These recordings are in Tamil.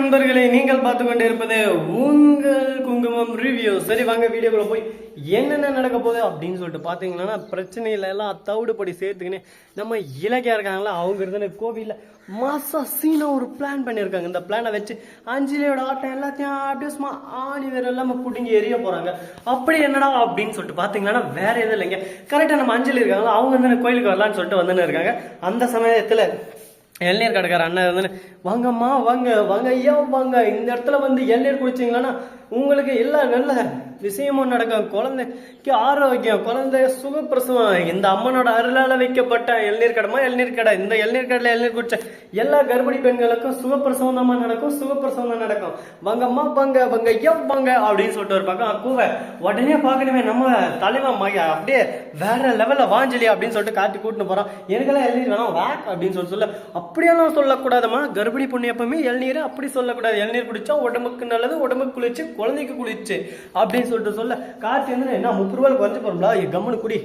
நண்பர்களே நீங்கள் பார்த்து கொண்டு இருப்பது உங்கள் குங்குமம் ரிவ்யூ சரி வாங்க வீடியோக்குள்ள போய் என்னென்ன நடக்க போகுது அப்படின்னு சொல்லிட்டு பார்த்தீங்கன்னா பிரச்சனையில எல்லாம் தவிடுபடி சேர்த்துக்கினே நம்ம இலக்கியா இருக்காங்களா அவங்க இருந்த கோவிலில் மாசா சீனா ஒரு பிளான் பண்ணியிருக்காங்க இந்த பிளானை வச்சு அஞ்சலியோட ஆட்டம் எல்லாத்தையும் அப்படியே சும்மா ஆணி வேற இல்லாமல் பிடிங்கி எரிய போறாங்க. அப்படி என்னடா அப்படின்னு சொல்லிட்டு பார்த்தீங்கன்னா வேற எதுவும் இல்லைங்க. கரெக்டாக நம்ம அஞ்சலி இருக்காங்களா அவங்க வந்து கோயிலுக்கு வரலான்னு சொல்லிட்டு வந்துன்னு இருக்காங்க. அந்த சமயத்தில் இளநீர் கடைக்கார அண்ணன் வந்து வாங்கம்மா வாங்க வாங்க ஐயா வாங்க. இந்த இடத்துல வந்து இளநீர் குடிச்சிங்களான்னா உங்களுக்கு எல்லா நல்ல விஷயமும் நடக்கும். குழந்தைக்கு ஆரோக்கியம் குழந்தை சுகப்பிரசவம். இந்த அம்மனோட அருளால் வைக்கப்பட்ட இளநீர் கடமா இளநீர் கடை. இந்த இளநீர் கடையில் இளநீர் குடிச்ச எல்லா கர்ப்பிணி பெண்களுக்கும் சுகப்பிரசவம் தான் நடக்கும் சுகப்பிரசவம் தான் நடக்கும். வங்கம்மா பங்க வங்க எவ்வங்க அப்படின்னு சொல்லிட்டு ஒரு பக்கம் கூவ உடனே பார்க்கணுமே நம்ம தலைவன் மக அப்படியே வேற லெவலில் வாஞ்சலி அப்படின்னு சொல்லிட்டு காட்டி கூட்டின்னு போறோம் எனக்கெல்லாம் இளநீர் வேணாம் வேக் அப்படின்னு சொல்லிட்டு சொல்ல. அப்படியெல்லாம் சொல்லக்கூடாதுமா கர்ப்பிணி பொண்ணு எப்பவுமே இளநீர் அப்படி சொல்லக்கூடாது. இளநீர் குடிச்சா உடம்புக்கு நல்லது உடம்புக்கு குளிச்சு குழந்தைக்கு குளிச்சு அப்படின்னு சொல்லிட்டு சொல்ல கார்த்தி வந்து என்ன முப்பது ரூபாய் குறைஞ்சு போறோம்ல கம்முனு குடி.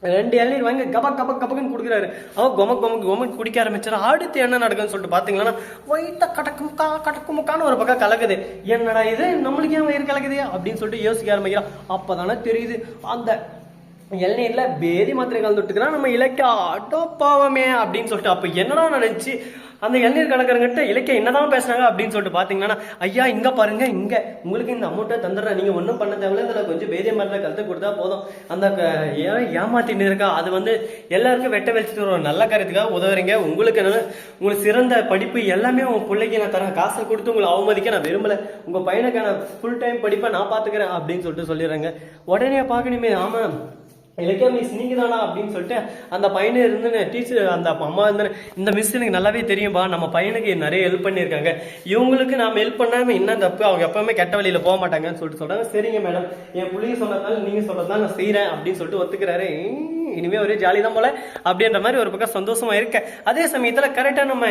ரெண்டு இளநீர் வாங்கி கப கப கபக்குன்னு கொடுக்குறாரு. அவன் கொம கொம கொம குடிக்க ஆரம்பிச்சாரு அடுத்து என்ன நடக்குன்னு சொல்லிட்டு பாத்தீங்கன்னா வயித்த கடக்கு முக்கா ஒரு பக்கம் கலக்குது. என்னடா இது? நம்மளுக்கு ஏன் வயிறு கலக்குது? அப்படின்னு சொல்லிட்டு யோசிக்க ஆரம்பிக்கிறான். அப்பதானே தெரியுது அந்த இளநீர்ல பேதி மாத்திரை கலந்து நம்ம இலக்கிய அடோ பாவமே அப்படின்னு சொல்லிட்டு அப்ப என்னடா நினைச்சு அந்த இளநீர் கணக்கருங்கிட்ட இலக்கிய என்னதான் பேசுனாங்க அப்படின்னு சொல்லிட்டு பாத்தீங்கன்னா ஐயா இங்க பாருங்க இங்க. உங்களுக்கு இந்த அமௌண்ட்டை தந்துடுறேன். நீங்க ஒன்றும் பண்ண தேவையில்ல. இதுல கொஞ்சம் பேதிய மாதிரி கலந்து கொடுத்தா போதும். அந்த க- ஏமாத்தின்னு இருக்கா? அது வந்து எல்லாருக்கும் வெட்ட வெளிச்சிட்டு ஒரு நல்ல காரியத்துக்காக உதவுறீங்க. உங்களுக்கு என்ன உங்களுக்கு சிறந்த படிப்பு எல்லாமே உங்க பிள்ளைக்கு நான் தரேன். காசை கொடுத்து உங்களை அவமதிக்க நான் விரும்பல. உங்க பையனுக்கான ஃபுல் டைம் படிப்பை நான் பாத்துக்கிறேன் அப்படின்னு சொல்லிட்டு சொல்லிடுறேங்க. உடனே பார்க்கணுமே ஆமா இலக்கியா மிஸ் நீங்க தானா அப்படின்னு சொல்லிட்டு அந்த பையனை இருந்து டீச்சர் அந்த அம்மா இருந்து இந்த மிஸ் எனக்கு நல்லாவே தெரியும்பா நம்ம பையனுக்கு நிறைய ஹெல்ப் பண்ணியிருக்காங்க. இவங்களுக்கு நாம் ஹெல்ப் பண்ணாமல் என்ன தப்பு அவங்க எப்பவுமே கெட்ட வழியில போக மாட்டாங்கன்னு சொல்லிட்டு சொல்கிறாங்க சரிங்க மேடம் என் பிள்ளைங்க சொன்னதால நீங்க சொன்னதால நான் செய்கிறேன் அப்படின்னு சொல்லிட்டு ஒத்துக்கிறாரு. இனிமேல் ஒரே ஜாலி தான் போல. அப்படின்ற மாதிரி ஒரு பக்கம் சந்தோஷமா இருக்க. அதே சமயத்தில் கரெக்டாக நம்ம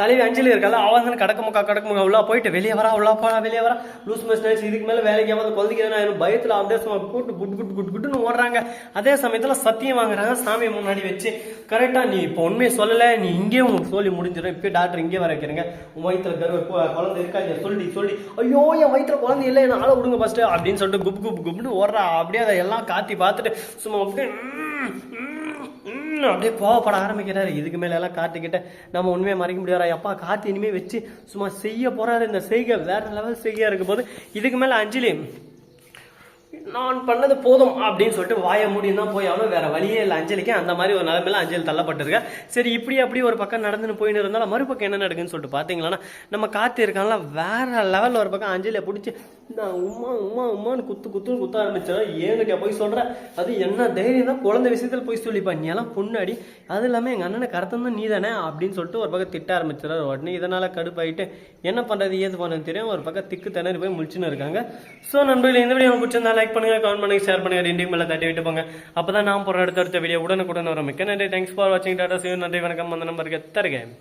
தலைவி அஞ்சலி இருக்கால அவன் வந்து கடக்க முக்கா கடக்க முக்கா உள்ளா போயிட்டு வெளியே வரா உள்ள போனா வெளியே வரா. லூஸ் மஸ்ட் இதுக்கு மேல வேலைக்கு வந்து குழந்தைக்கு எதனா ஆயிரும் பயத்துல அப்படியே சும்மா கூட்டு குட்டு குட்டு குட் குட்டுன்னு ஓடுறாங்க. அதே சமயத்துல சத்தியம் வாங்குறாங்க சாமியை முன்னாடி வச்சு. கரெக்டா நீ இப்போ உண்மையை சொல்லல நீ இங்கேயே உங்களுக்கு சொல்லி முடிஞ்சிடும். இப்போ டாக்டர் இங்கே வர வைக்கிறேங்க. உன் வயிற்றுல கரு குழந்தை இருக்கா இல்லையா? சொல்லி சொல்லி. ஐயோ என் வயிற்றுல குழந்தை இல்லை என்ன ஆளை விடுங்க ஃபர்ஸ்ட் அப்படின்னு சொல்லிட்டு குப் குப் குப்னு ஓடுறா. அப்படியே அதை எல்லாம் காத்தி பார்த்துட்டு சும்மா அப்படியே அப்படியே கோவப்பட ஆரம்பிக்கிறாரு. இதுக்கு மேல எல்லாம் கார்த்திகிட்ட நம்ம உண்மையை மறைக்க முடியாதா? அப்பா கார்த்தி இனிமே வச்சு சும்மா செய்ய போறாரு. இந்த செய்கை வேற லெவல் செய்கையா இருக்கும் போது இதுக்கு மேல அஞ்சலி நான் பண்ணது போதும் அப்படின்னு சொல்லிட்டு வாய முடியும் தான் போய் ஆகணும். வேற வழியே இல்லை. அஞ்சலிக்கு அந்த மாதிரி ஒரு நிலைமையில அஞ்சலி தள்ளப்பட்டிருக்கா. சரி இப்படி அப்படி ஒரு பக்கம் நடந்துன்னு போயின்னு இருந்தாலும் மறுபக்கம் என்ன நடக்குன்னு சொல்லிட்டு பாத்தீங்களா நம்ம காத்து இருக்காங்களா வேற லெவலில் ஒரு பக்கம் அஞ்சலியை பிடிச்சி நான் உமா உமா உமான்னு குத்து குத்துன்னு குத்த ஆரம்பிச்சா ஏனுக்கு போய் சொல்கிறேன் அது என்ன தைரியம் தான் குழந்தை விஷயத்தில் போய் சொல்லிப்பா நீ எல்லாம் பொண்ணாடி அது இல்லாமல் எங்கள் அண்ணனை கருத்தம் தான் நீ தானே அப்படின்னு சொல்லிட்டு ஒரு பக்கம் திட்ட ஆரம்பிச்சிடாரு உடனே இதனால் கடுப்பாயிட்டு என்ன பண்ணுறது ஏது பண்ணது தெரியும். ஒரு பக்கம் திக்கு திணறி போய் முடிச்சுன்னு இருக்காங்க. ஸோ நண்பர்கள் இந்த வீடியோ பிடிச்சிருந்தா லைக் பண்ணுங்கள் கமெண்ட் பண்ணுங்கள் ஷேர் பண்ணுங்க ரெண்டையும் மேலே தட்டி விட்டு போங்க. அப்பதான் நான் போகிற அடுத்த அடுத்த வீடியோ உடனுக்குடன் வரும். மிக்க நன்றி. தேங்க்ஸ் ஃபார் வாட்சிங் டாடா சிவன் நன்றி வணக்கம். அந்த நம்பருக்கு தருகேன்